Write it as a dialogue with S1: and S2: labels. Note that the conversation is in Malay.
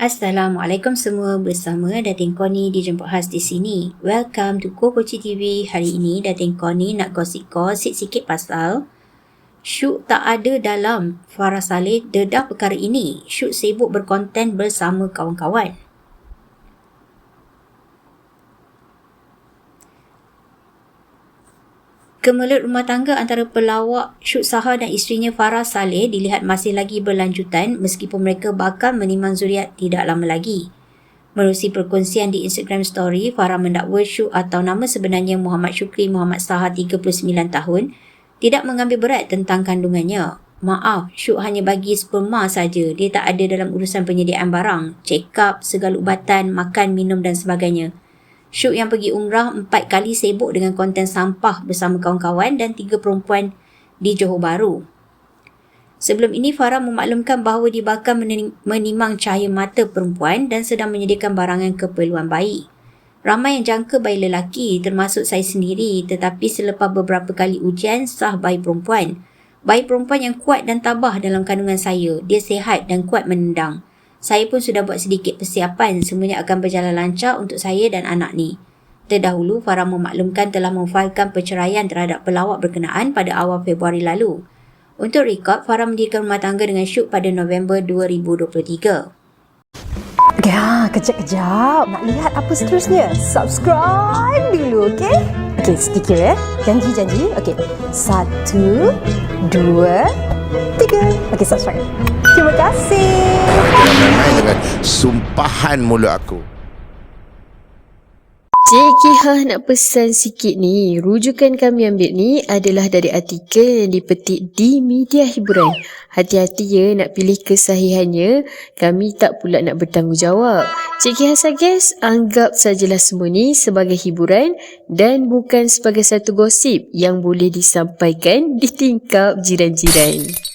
S1: Assalamualaikum semua bersama Datin Koni dijemput khas di sini. Welcome to Ko Poci TV. Hari ini Datin Koni nak gosip-gosip sikit pasal Syuk tak ada dalam Farah Saleh dedah perkara ini. Syuk sibuk berkonten bersama kawan-kawan. Kemelut rumah tangga antara pelawak Syuk Saha dan isterinya Farah Saleh dilihat masih lagi berlanjutan meskipun mereka bakal menimang zuriat tidak lama lagi. Menerusi perkongsian di Instagram Story, Farah mendakwa Syuk atau nama sebenarnya Muhammad Syukri Muhammad Saha 39 tahun tidak mengambil berat tentang kandungannya. Maaf, Syuk hanya bagi sperma saja. Dia tak ada dalam urusan penyediaan barang, check up, segala ubatan, makan, minum dan sebagainya. Syuk yang pergi umrah empat kali sibuk dengan konten sampah bersama kawan-kawan dan tiga perempuan di Johor Bahru. Sebelum ini, Farah memaklumkan bahawa dia bakal menimang cahaya mata perempuan dan sedang menyediakan barangan keperluan bayi. Ramai yang jangka bayi lelaki termasuk saya sendiri tetapi selepas beberapa kali ujian sah bayi perempuan. Bayi perempuan yang kuat dan tabah dalam kandungan saya. Dia sehat dan kuat menendang. Saya pun sudah buat sedikit persiapan semuanya akan berjalan lancar untuk saya dan anak ni. Terdahulu, Farah memaklumkan telah memfailkan perceraian terhadap pelawak berkenaan pada awal Februari lalu. Untuk rekod, Farah mendirikan rumah tangga dengan Syuk pada November 2023.
S2: Ya, kejap-kejap. Nak lihat apa seterusnya? Subscribe dulu, okey? Okey, sedikit ya. Janji-janji. Okey. Satu, dua, tiga. Okey, subscribe. Terima kasih.
S3: Main-main dengan sumpahan mulut aku.
S4: Cik Kihah nak pesan sikit ni. Rujukan kami ambil ni adalah dari artikel yang dipetik di media hiburan. Hati-hati ya nak pilih kesahihannya. Kami tak pula nak bertanggungjawab. Cik Kihah suggest anggap sajalah semua ni sebagai hiburan dan bukan sebagai satu gosip yang boleh disampaikan di tingkap jiran-jiran.